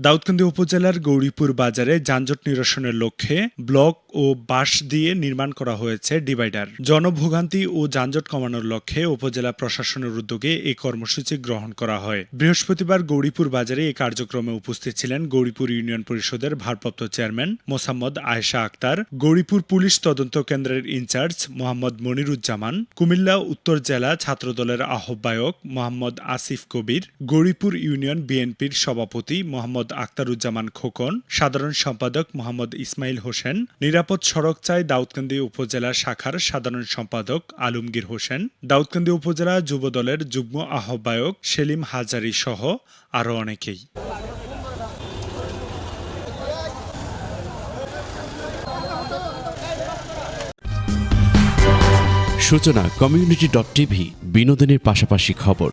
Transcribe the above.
দাউদকান্দি উপজেলার গৌরীপুর বাজারে যানজট নিরসনের লক্ষ্যে ব্লক ও বাঁশ দিয়ে নির্মাণ করা হয়েছে ডিভাইডার। জনভোগান্তি ও যানজট কমানোর লক্ষ্যে উপজেলা প্রশাসনের উদ্যোগে এই কর্মসূচি গ্রহণ করা হয়। বৃহস্পতিবার গৌরীপুর বাজারে এই কার্যক্রমে উপস্থিত ছিলেন গৌরীপুর ইউনিয়ন পরিষদের ভারপ্রাপ্ত চেয়ারম্যান মোসাম্মদ আয়েশা আক্তার, গৌরীপুর পুলিশ তদন্ত কেন্দ্রের ইনচার্জ মোহাম্মদ মনিরুজ্জামান, কুমিল্লা উত্তর জেলা ছাত্রদলের আহ্বায়ক মোহাম্মদ আসিফ কবির, গৌরীপুর ইউনিয়ন বিএনপির সভাপতি মোহাম্মদ আক্তারুজ্জামান খোকন, সাধারণ সম্পাদক মোহাম্মদ ইসমাইল হোসেন নিরাপদ সড়ক চাই দাউদকান্দি উপজেলা শাখার সাধারণ সম্পাদক আলমগীর হোসেন। দাউদকান্দি উপজেলা যুবদলের যুগ্ম আহ্বায়ক সেলিম হাজারি সহ আরও অনেকেই। সূচনা কমিউনিটি ডট টিভি বিনোদনের পাশাপাশি খবর।